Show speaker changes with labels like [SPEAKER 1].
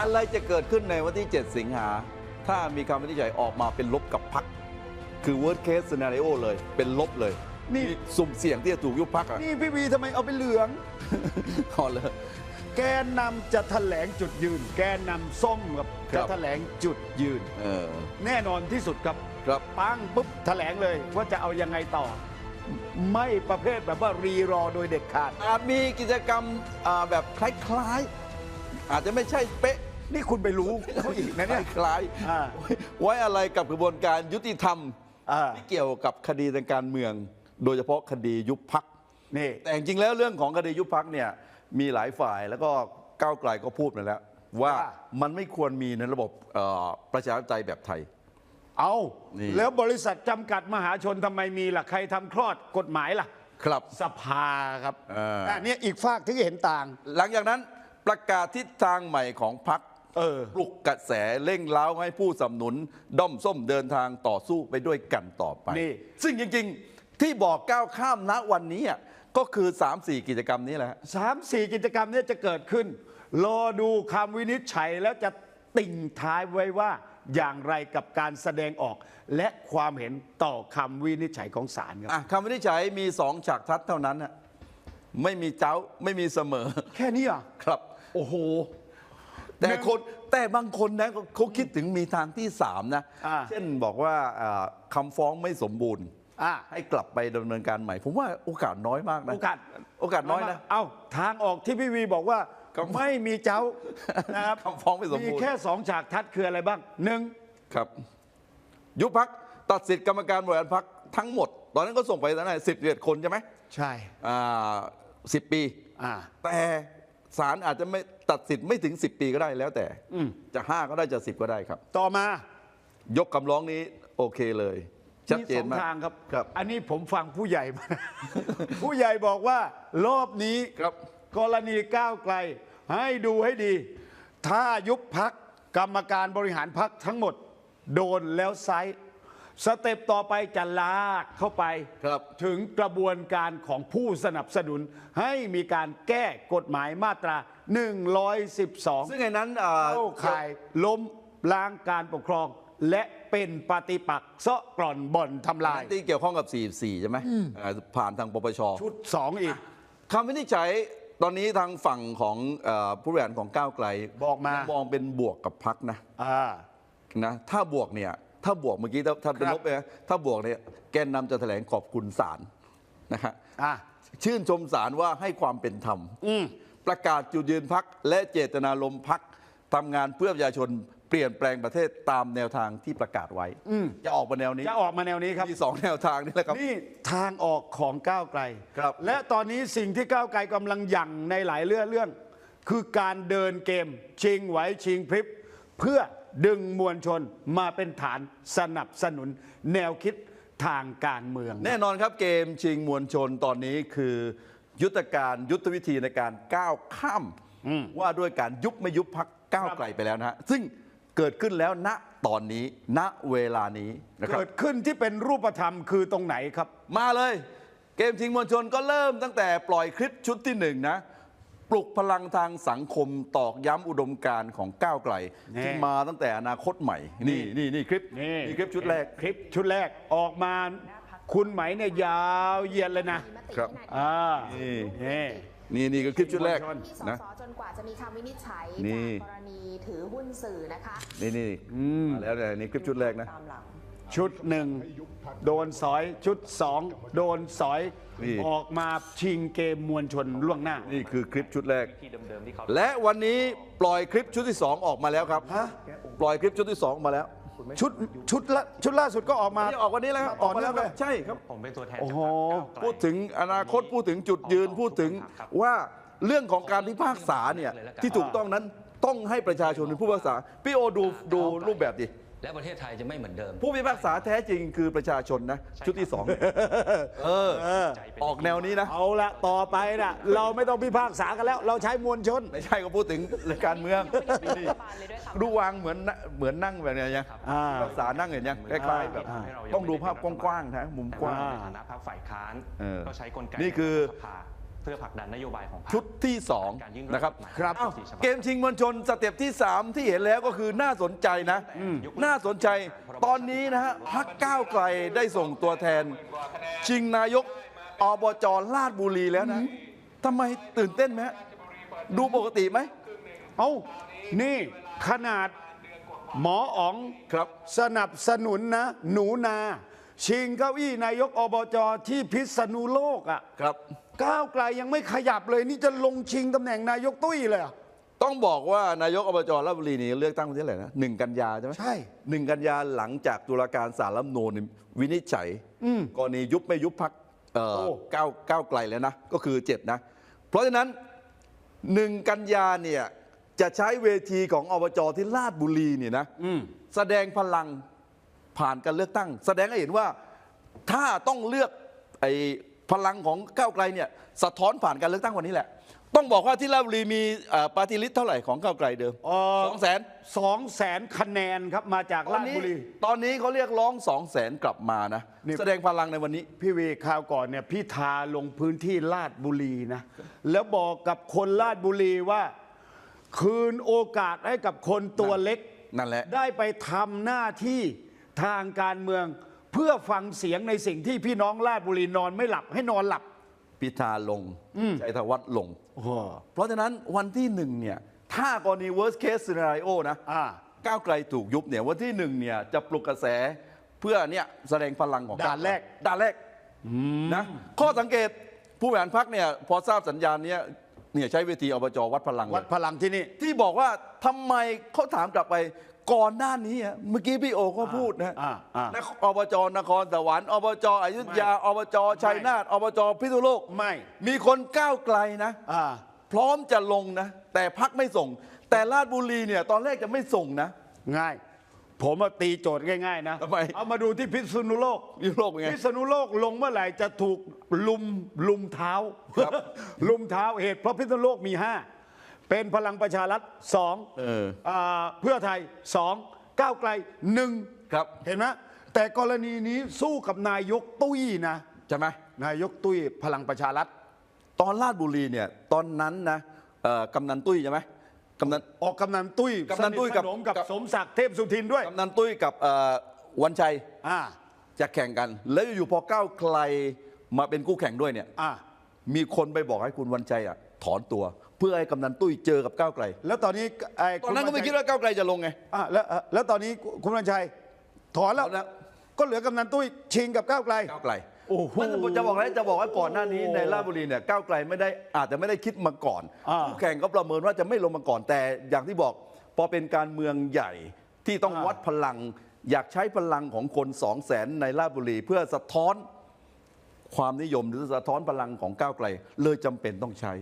[SPEAKER 1] อะไรจะเกิดขึ้นในวันที่ 7 สิงหา ถ้ามีคำวินิจฉัยออกมาเป็นลบกับพัก คือ worst case scenario เลย เป็นลบเลย
[SPEAKER 2] นี่
[SPEAKER 1] มีสุ่มเสี่ยงที่จะถูกยุบพักอะ
[SPEAKER 2] นี่พี่วีทำไมเอาเป็นเหลือง
[SPEAKER 1] ขอเลย
[SPEAKER 2] แกนนำจะแถลงจุดยืน แกนนำส้มครับ
[SPEAKER 1] ครั
[SPEAKER 2] จะ
[SPEAKER 1] บ
[SPEAKER 2] แถลงจุดยืน
[SPEAKER 1] เออ
[SPEAKER 2] แน่นอนที่สุดครับ
[SPEAKER 1] ครับ
[SPEAKER 2] ปังปุ๊บแถลงเลยว่าจะเอายังไงต่อ ไม่ประเภทแบบว่ารีรอโดยเด็ดขาด
[SPEAKER 1] อาจมีกิจกรรมอ่าแบบคล้ายๆ อาจจะไม่ใช่เป๊ะ
[SPEAKER 2] นี่คุณไปรู้เขาอีกนะเนี่ย
[SPEAKER 1] คล้าย
[SPEAKER 2] อ่า
[SPEAKER 1] ๆไว้อะไรกับกระบวนการยุติธรรม
[SPEAKER 2] อ่า
[SPEAKER 1] ที่เกี่ยวกับคดีทางการเมือง โดยเฉพาะคดียุบพัก
[SPEAKER 2] นี่
[SPEAKER 1] แต่จริงๆแล้วเรื่องของคดียุบพักเนี่ยมีหลายฝ่ายแล้วก็ก้าวไกลก็พูดมาแล้ว ว่า
[SPEAKER 2] ว่า
[SPEAKER 1] มันไม่ควรมีในระบบเอ่อประชาธิปไตยแบบไทย
[SPEAKER 2] เอา
[SPEAKER 1] นี่
[SPEAKER 2] แล้วบริษัทจำกัดมหาชนทำไมมีล่ะ ใครทำคลอดกฎหมายล่ะ
[SPEAKER 1] ครับ
[SPEAKER 2] สภาครับ
[SPEAKER 1] เอออะ
[SPEAKER 2] เนี่ยอีกฝากที่เห็นต่าง
[SPEAKER 1] หลังจากนั้น ประกาศทิศทางใหม่ของพัก
[SPEAKER 2] เออ
[SPEAKER 1] ปลุกกระแสเร่งเล้าให้ผู้สนับสนุน ด้อมส้มเดินทางต่อสู้ไปด้วยกันต่อไป
[SPEAKER 2] นี่
[SPEAKER 1] ซึ่งจริง ๆ ที่บอกก้าวข้ามณวันนี้อะก็คือ 3-4 กิจกรรมนี้แหละฮะ
[SPEAKER 2] สามสี่กิจกรรมเนี้จะเกิดขึ้น รอดูคำวินิจฉัยแล้วจะติ่งท้ายไว้ว่าอย่างไรกับการแสดงออก และความเห็นต่อคำวินิจฉัยของศาลครับ
[SPEAKER 1] อะคำวินิจฉัยมีสองฉากทัดเท่านั้นน่ะไม่มีเจ้าไม่มีเสมอ
[SPEAKER 2] แค่นี้อะ
[SPEAKER 1] ครับ
[SPEAKER 2] โอ้โห
[SPEAKER 1] แต่คนแต่บางคนนะเขาคิดถึงมีทางที่สามนะ
[SPEAKER 2] อ่า
[SPEAKER 1] เช่นบอกว่าอ่าคำฟ้องไม่สมบูรณ์
[SPEAKER 2] อะ
[SPEAKER 1] ให้กลับไปดำเนินการใหม่ ผมว่าโอกาสน้อยมากนะ
[SPEAKER 2] โอกาส
[SPEAKER 1] โอกาสน้อยนะ
[SPEAKER 2] เอ้าทางออกที่พี่วีบอกว่า
[SPEAKER 1] ครับ
[SPEAKER 2] ไม่มีเจ้านะครับ
[SPEAKER 1] คำฟ้องไม่สมบูรณ์
[SPEAKER 2] มีแค่สองฉากทัดคืออะไรบ้างหนึ่ง
[SPEAKER 1] ครับ ยุบพักตัดสิทธิ์กรรมการบริหารพักทั้งหมด ตอนนั้นก็ส่งไปแล้วนะสิบเอ็ดคนใช่ไหม
[SPEAKER 2] ใช่
[SPEAKER 1] อ่าสิบปี
[SPEAKER 2] อ่า
[SPEAKER 1] แต่ ศาลอาจจะไม่ตัดสิทธิ์ไม่ถึง 10 ปีก็ได้แล้วแต่
[SPEAKER 2] อืม
[SPEAKER 1] จะ 5 ก็ได้จะ 10 ก็ได้ครับ
[SPEAKER 2] ต่อมา
[SPEAKER 1] ยกคำร้องนี้โอเคเลย ชัดเจน
[SPEAKER 2] สอง
[SPEAKER 1] มาก
[SPEAKER 2] ทางครับ
[SPEAKER 1] ครับ
[SPEAKER 2] อันนี้ผมฟังผู้ใหญ่มา ผู้ใหญ่บอกว่ารอบนี้
[SPEAKER 1] ครับ
[SPEAKER 2] กรณีก้าวไกล ให้ดูให้ดี ถ้ายุบพักกรรมการบริหารพักทั้งหมด โดนแล้วไซส์ สเต็ปต่อไปจะลากเข้าไป
[SPEAKER 1] ครับ
[SPEAKER 2] ถึงกระบวนการของผู้สนับสนุน ให้มีการแก้กฎหมายมาตรา 112
[SPEAKER 1] ซึ่งไอ้นั้นอ่า
[SPEAKER 2] เข้าข่ายล้มล้างการปกครอง และเป็นปฏิปักษ์เซาะกร่อนบ่อนทำลาย
[SPEAKER 1] ที่เกี่ยวข้องกับ 44 ใช่ไหมอ่าผ่านทางปปช
[SPEAKER 2] ชุดสองอีก
[SPEAKER 1] คำวินิจฉัยตอนนี้ทางฝั่งของเอ่อผู้บริหารของก้าวไกล
[SPEAKER 2] บอกมา
[SPEAKER 1] มองเป็นบวกกับพักนะ
[SPEAKER 2] อ่า
[SPEAKER 1] นะถ้าบวกเนี่ย ถ้าบวกเมื่อกี้ถ้าถ้าเป็น
[SPEAKER 2] ครับ
[SPEAKER 1] ลบเนี่ยถ้าบวกเนี่ยแกนนำจะแถลงขอบคุณศาลนะฮะ
[SPEAKER 2] อ่า
[SPEAKER 1] ชื่นชมศาลว่าให้ความเป็นธรรม
[SPEAKER 2] อืม
[SPEAKER 1] ประกาศจุดยืนพักและเจตนารมณ์พักทำงานเพื่อประชาชนเปลี่ยนแปลงประเทศตามแนวทางที่ประกาศไว้
[SPEAKER 2] อืม
[SPEAKER 1] จะออกมาแนวนี้
[SPEAKER 2] จะออกมาแนวนี้ครับ
[SPEAKER 1] มีสองแนวทางนี่แหละครับ
[SPEAKER 2] นี่ทางออกของก้าวไกล
[SPEAKER 1] ครับ
[SPEAKER 2] และตอนนี้สิ่งที่ก้าวไกลกำลังหยั่งในหลายเรื่องเรื่อง คือการเดินเกม ชิงไหวชิงพริบ เพื่อ ดึงมวลชนมาเป็นฐานสนับสนุนแนวคิดทางการเมือง
[SPEAKER 1] แน่นอนครับเกมชิงมวลชนตอนนี้คือยุทธการยุทธวิธีในการก้าวข้ามว่าด้วยการยุบไม่ยุบพักก้าวไกลไปแล้วนะฮะซึ่งเกิดขึ้นแล้วณตอนนี้ณเวลานี้นะครับ
[SPEAKER 2] เกิดขึ้นที่เป็นรูปธรรมคือตรงไหนครับ
[SPEAKER 1] มาเลย เกมชิงมวลชนก็เริ่มตั้งแต่ปล่อยคลิปชุดที่หนึ่งนะ ปลุกพลังทางสังคมตอกย้ำอุดมการณ์ของก้าวไกล
[SPEAKER 2] นี่
[SPEAKER 1] ที่มาตั้งแต่อนาคตใหม่ นี่นี่นี่คลิปนี่คลิปชุดแรก
[SPEAKER 2] คลิปชุดแรกออกมา คุณไหมเนี่ยยาวเหยียดเลยนะ ครับ อ่า
[SPEAKER 1] นี่
[SPEAKER 2] นี่
[SPEAKER 1] นี่นี่ก็คลิปชุดแรก
[SPEAKER 2] มวลช
[SPEAKER 3] ที่ส
[SPEAKER 1] นะ
[SPEAKER 3] สจนกว่าจะมีคำวินิจฉัย
[SPEAKER 1] นี่
[SPEAKER 3] จากกรณีถือหุ้นสื่อนะคะ
[SPEAKER 1] นี่นี่มาแล้วเนี่ยนี่คลิปชุดแรกนะ
[SPEAKER 3] ตามหลัง
[SPEAKER 2] ชุดหนึ่งโดนสอยชุดสองโดนสอย
[SPEAKER 1] นี่
[SPEAKER 2] ออกมาชิงเกมมวลชนล่วงหน้า
[SPEAKER 1] นี่คือคลิปชุดแรก
[SPEAKER 4] ที่เดิมๆที่เขา
[SPEAKER 1] และวันนี้ปล่อยคลิปชุดที่สองออกมาแล้วครับ
[SPEAKER 2] ฮะ
[SPEAKER 1] ปล่อยคลิปชุดที่สองออกมาแล้ว
[SPEAKER 2] ชุดชุดละชุดล่าสุดก็ออกมา
[SPEAKER 1] นี่ออกวันนี้แล้วครับอ
[SPEAKER 2] ต่
[SPEAKER 1] อ
[SPEAKER 2] อก
[SPEAKER 1] มา
[SPEAKER 2] เนื่
[SPEAKER 1] แล้
[SPEAKER 2] อ
[SPEAKER 1] ว
[SPEAKER 2] ง
[SPEAKER 1] ค
[SPEAKER 2] เล
[SPEAKER 1] รับ
[SPEAKER 2] ย
[SPEAKER 1] ใช่ครับ
[SPEAKER 4] ผมเป็นตัวแทน
[SPEAKER 2] โอ้
[SPEAKER 4] จาก
[SPEAKER 2] โห
[SPEAKER 4] พรรคก้าวไกล
[SPEAKER 1] พูดถึงอนาคตพูดถึงจุดยืนพูดถึงว่าเรื่องของการพิพากษาเนี่ยที่ถูกต้องนั้นต้องให้ประชาชนเป็นผู้พิพากษาพี่โอดูดูรูปแบบดิ
[SPEAKER 4] และประเทศไทยจะไม่เหมือนเดิม
[SPEAKER 1] ผู้พิพากษาแท้จริงคือประชาชนนะ ชุดที่สองเออ
[SPEAKER 4] ใจเป็น
[SPEAKER 1] ออกแนวนี้นะ
[SPEAKER 2] เอาละต่อไปนะเราไม่ต้องพิพากษากันแล้ว เราใช้มวลชน
[SPEAKER 1] ไม่ใช่ก็พูดถึงเรื่องการเมืองนี่ดูวางเหมือนนะเหมือนนั่งแบบเนี้ยยัง
[SPEAKER 2] อ่า
[SPEAKER 1] พิพากษานั่งเห็นยังคล้ายๆแบบ
[SPEAKER 2] อ่า
[SPEAKER 1] ต้องดูภาพกว้างๆนะมุมกว้าง
[SPEAKER 2] อ่า
[SPEAKER 4] ในฐานะพรรคฝ่ายค้าน
[SPEAKER 1] เออ
[SPEAKER 4] ก็ใช้กลไก
[SPEAKER 1] นี่คือ
[SPEAKER 4] สภา เพื่อผลักดันนโยบายของพรรค
[SPEAKER 1] ชุดที่
[SPEAKER 4] การยื่น
[SPEAKER 1] 2นะครับ
[SPEAKER 4] กฎหมาย
[SPEAKER 2] ครับ
[SPEAKER 1] อ้าว
[SPEAKER 4] สี่ฉบับ
[SPEAKER 1] เกมชิงมวลชนสเต็ปที่ 3 ที่เห็นแล้วก็คือน่าสนใจนะ น่าสนใจตอนนี้นะฮะพักก้าวไกลได้ส่งตัวแทน ชิงนายกอบจลาดบุรีแล้วนะทำไมตื่นเต้นไหมฮะดูปกติไหม
[SPEAKER 2] เอ้า นี่ขนาดหมออ๋อง
[SPEAKER 1] ครับ
[SPEAKER 2] สนับสนุนนะ หนูนา ชิงเก้าอี้นายกอบจที่พิษณุโลกอะ
[SPEAKER 1] ครับ
[SPEAKER 2] ก้าวไกลยังไม่ขยับเลย นี่จะลงชิงตำแหน่งนายกตุ้ยเลยเหรอ
[SPEAKER 1] ต้องบอกว่านายกอบจราชบุรีนี่เลือกตั้งวันที่เท่าไหร่นะหนึ่งกันยาใช่ไหม
[SPEAKER 2] ใช่
[SPEAKER 1] หนึ่งกันยาหลังจากตุลาการศาลรัฐธรรมนูญวินิจฉัยกรณียุบไม่ยุบพัก
[SPEAKER 2] โอ้
[SPEAKER 1] ก้าวก้าวไกลแล้วนะ ก็คือเจ็ดนะ เพราะฉะนั้นหนึ่งกันยาเนี่ยจะใช้เวทีของอบจที่ลาดบุรีเนี่ยนะแสดงพลังผ่านการเลือกตั้ง แสดงให้เห็นว่าถ้าต้องเลือกไอ้ พลังของก้าวไกลเนี่ยสะท้อนผ่านการเลือกตั้งวันนี้แหละ ต้องบอกว่าที่ลาดบุรีมีปาร์ติลิสเท่าไหร่ของก้าวไกลเดิม
[SPEAKER 2] เอ่อ
[SPEAKER 1] สองแสน
[SPEAKER 2] สองแสนคะแนนครับมาจาก
[SPEAKER 1] ตอน
[SPEAKER 2] ราช
[SPEAKER 1] นี้
[SPEAKER 2] บุรี
[SPEAKER 1] ตอนนี้เขาเรียกร้องสองแสนกลับมานะ
[SPEAKER 2] นี่
[SPEAKER 1] แสดงพลังในวันนี้
[SPEAKER 2] พี่วีคราวก่อนเนี่ยพี่ทาลงพื้นที่ลาดบุรีนะ แล้วบอกกับคนลาดบุรีว่า คืนโอกาสให้กับคนตัวเล็ก
[SPEAKER 1] นั่นแหละ
[SPEAKER 2] ได้ไปทำหน้าที่ทางการเมือง เพื่อฟังเสียงในสิ่งที่พี่น้องลาดบุรีนอนไม่หลับให้นอนหลับ
[SPEAKER 1] พิธาลงชัยธวัฒน์ลง
[SPEAKER 2] โอ้โห
[SPEAKER 1] เพราะฉะนั้นวันที่หนึ่งเนี่ย ถ้ากรณี worst case scenario นะ
[SPEAKER 2] อ่า
[SPEAKER 1] ก้าวไกลถูกยุบเนี่ยวันที่หนึ่งเนี่ยจะปลุกกระแสเพื่อเนี่ยแสดงพลังของ
[SPEAKER 2] ด่านแรก
[SPEAKER 1] ด่านแรกนะข้อสังเกตผู้บริหารพักเนี่ยพอทราบสัญญาณเนี้ย เนี่ยใช้เวทีอบจวัดพลังเล
[SPEAKER 2] วัด
[SPEAKER 1] ย
[SPEAKER 2] พลังที่นี่
[SPEAKER 1] ที่บอกว่าทำไมเขาถามกลับไปก่อนหน้านี้อะเมื่อกี้พี่โอก็พูดนะ
[SPEAKER 2] อ่าอ่า
[SPEAKER 1] นครอบจนครสวรรค์อบจอยุธยาอบจชัยนาทอบจพิษณุโลก
[SPEAKER 2] ไม่
[SPEAKER 1] มีคนก้าวไกลนะ
[SPEAKER 2] อ่า
[SPEAKER 1] พร้อมจะลงนะ แต่พักไม่ส่ง แต่ราชบุรีเนี่ยตอนแรกจะไม่ส่งนะ
[SPEAKER 2] ง่าย ผมมาตีโจทย์ง่ายๆนะ
[SPEAKER 1] ทำไม
[SPEAKER 2] เอามาดูที่พิษณุโลก
[SPEAKER 1] ยุโรปเป็นไง
[SPEAKER 2] พิษณุโลกลงเมื่อไหร่จะถูกลุมลุมเท้า
[SPEAKER 1] ครับ
[SPEAKER 2] ลุมเท้าเหตุเพราะพิษณุโลกมี 5 เป็นพลังประชารัฐสอง
[SPEAKER 1] เออา
[SPEAKER 2] เพื่อไทยสองก้าวไกลหนึ่ง
[SPEAKER 1] ครับ
[SPEAKER 2] เห็นไหมแต่กรณีนี้สู้กับนายกตุ้ยนะ
[SPEAKER 1] ใช่ไหม
[SPEAKER 2] นายกตุ้ยพลังประชารัฐ
[SPEAKER 1] ตอนราชบุรีเนี่ย ตอนนั้นนะเอ่อกำนันตุ้ยใช่ไหม กำนัน
[SPEAKER 2] ออกกำนันตุ้ย
[SPEAKER 1] กำนันตุ้ยกับ
[SPEAKER 2] สทสนมกับ
[SPEAKER 1] กับ
[SPEAKER 2] สมศักดิ์เทพสุทินด้วย
[SPEAKER 1] กำนันตุ้ยกับเอ่อวันชัย
[SPEAKER 2] อ่า
[SPEAKER 1] จะแข่งกัน แล้วอยู่ๆพอก้าวไกลมาเป็นคู่แข่งด้วยเนี่ย
[SPEAKER 2] อ่า
[SPEAKER 1] มีคนไปบอกให้คุณวันชัยอะถอนตัว เพื่อให้กำนันตุ้ยเจอกับก้าวไกล
[SPEAKER 2] แล้วตอนนี้ไอ้
[SPEAKER 1] ตอนนั้นก็ไม่
[SPEAKER 2] ณ
[SPEAKER 1] คิดว่าก้าวไกลจะลงไง
[SPEAKER 2] อะแล้วอะแล้วตอนนี้คุณวันชัยถอนแล้ว
[SPEAKER 1] ถอนแล้ว
[SPEAKER 2] ก็เหลือกำนันตุ้ยชิงกับก้าวไกล
[SPEAKER 1] ก้าวไกล
[SPEAKER 2] โอ้โห
[SPEAKER 1] มันจะบอกอะไรจะบอกว่าก่อนหน้านี้ในราชบุรีเนี่ยก้าวไกลไม่ได้อาจจะไม่ได้คิดมาก่อน
[SPEAKER 2] อ่า
[SPEAKER 1] คู่แข่งก็ประเมินว่าจะไม่ลงมาก่อนแต่อย่างที่บอก พอเป็นการเมืองใหญ่ที่ต้อง
[SPEAKER 2] อ่า
[SPEAKER 1] วัดพลัง อยากใช้พลังของคนสองแสนในราชบุรี เพื่อสะท้อนความนิยมหรือสะท้อนพลังของก้าวไกล เลยจำเป็นต้องใช้